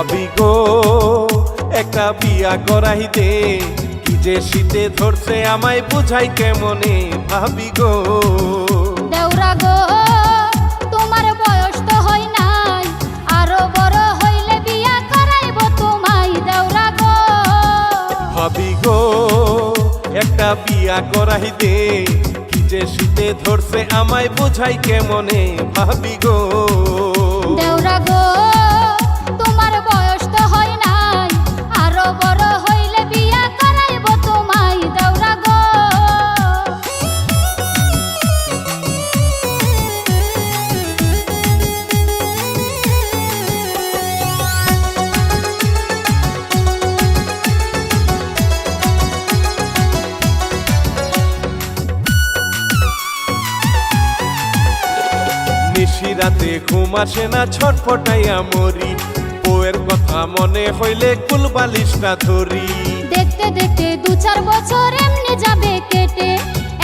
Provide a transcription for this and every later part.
ভাবি গো একটা বিয়া করাইতে কি যে শীতে ধরছে আমায় বুঝাই কেমনে ভাবি গো। দেওরা গো তোমার বয়স তো হয় নাই আরও বড় হইলে বিয়া করাইব তোমায় দেওরা গো। ভাবি গো একটা বিয়া করাইতে কি যে শীতে ধরছে আমায় বুঝাই কেমনে ভাবি গো। রাতে ঘুম আসে না ছটফটাইয়া মরি। বউয়ের কথা মনে হইলে কুলবালিশটা ধরি। দেখতে দেখতে দু চার বছর এমনি যাবে কেটে।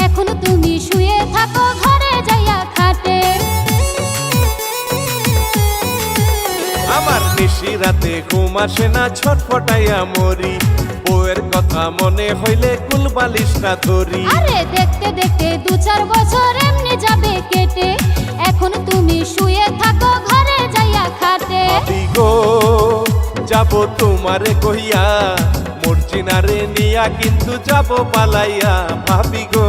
এখন তুমি শুয়ে থাকো ঘরে যাইয়া খাটে। আমার নিশি রাতে ঘুম আসে না ছটফটাইয়া মরি। বউয়ের কথা মনে হইলে কুলবালিশটা ধরি। আরে দেখতে দেখতে যাব তোমারে কহিয়া। মর্জিনারে নিয়া কিন্তু যাব পালাইয়া। ভাবি গো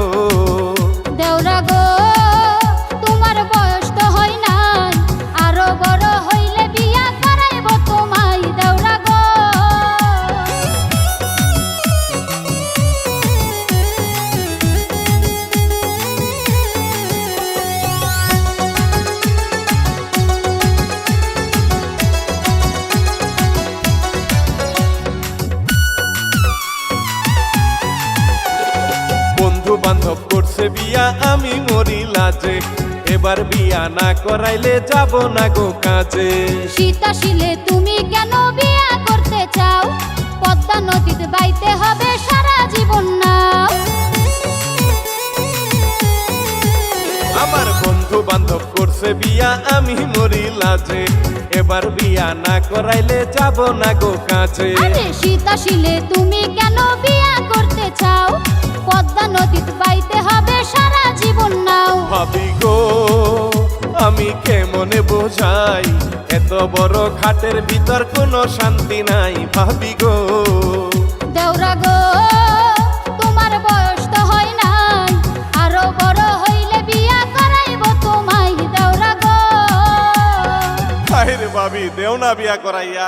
বন্ধু বান্ধব করছে বিয়া আমি মরি লাজে এবার বিয়া না করাইলে যাব না গো কাজে। সীতাশীলে তুমি কেন বিয়া করতে চাও? পদ্মা নদীতে বাইতে হবে সারা জীবন নাও আমার বন্ধু বান্ধব করছে বিয়া আমি মরি লাজে এবার বিয়া না করাইলে যাব না গো কাজে। আরে সীতাশীলে তুমি কেন বিয়া করতে চাও? পদ্মা নদীতে বাইতে হবে সারা জীবন নাও। ভাবি গো আমি কেমনে বোঝাই? এত বড় খাটের ভিতর কোনো শান্তি নাই ভাবি গো। দেওরা গো তোমার বয়স তো হয় নাই। আরও বড় হইলে বিয়া করাইব তোমায় দেওরা গো। ভাবি দেও না বিয়া করাইয়া।